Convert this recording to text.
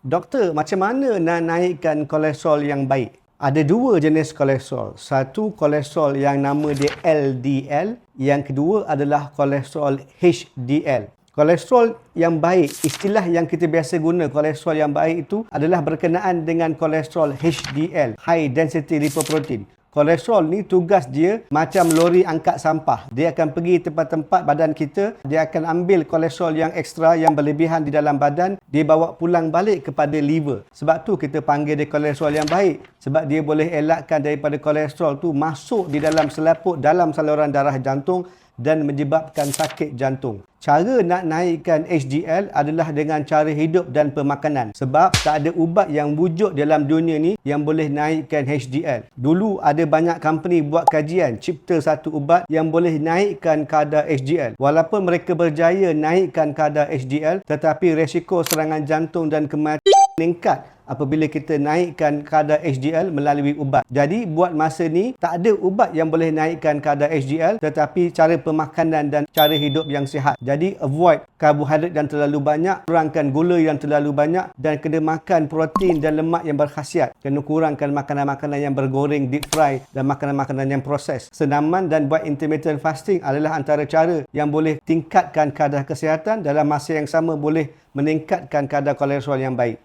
Doktor, macam mana nak naikkan kolesterol yang baik? Ada dua jenis kolesterol. Satu kolesterol yang nama dia LDL, yang kedua adalah kolesterol HDL. Kolesterol yang baik, istilah yang kita biasa guna kolesterol yang baik itu adalah berkenaan dengan kolesterol HDL, high density lipoprotein. Kolesterol ni tugas dia macam lori angkat sampah. Dia akan pergi tempat-tempat badan kita, dia akan ambil kolesterol yang ekstra yang berlebihan di dalam badan, dia bawa pulang balik kepada liver. Sebab tu kita panggil dia kolesterol yang baik. Sebab dia boleh elakkan daripada kolesterol tu masuk di dalam selaput dalam saluran darah jantung dan menyebabkan sakit jantung. Cara nak naikkan HDL adalah dengan cara hidup dan pemakanan. Sebab tak ada ubat yang wujud dalam dunia ni yang boleh naikkan HDL. Dulu ada banyak company buat kajian cipta satu ubat yang boleh naikkan kadar HDL. Walaupun mereka berjaya naikkan kadar HDL tetapi resiko serangan jantung dan kematian meningkat apabila kita naikkan kadar HDL melalui ubat. Jadi buat masa ni tak ada ubat yang boleh naikkan kadar HDL tetapi cara pemakanan dan cara hidup yang sihat. Jadi avoid karbohidrat yang terlalu banyak, kurangkan gula yang terlalu banyak dan kena makan protein dan lemak yang berkhasiat. Kena kurangkan makanan-makanan yang bergoreng, deep fry dan makanan-makanan yang proses. Senaman dan buat intermittent fasting adalah antara cara yang boleh tingkatkan kadar kesihatan dalam masa yang sama boleh meningkatkan kadar kolesterol yang baik.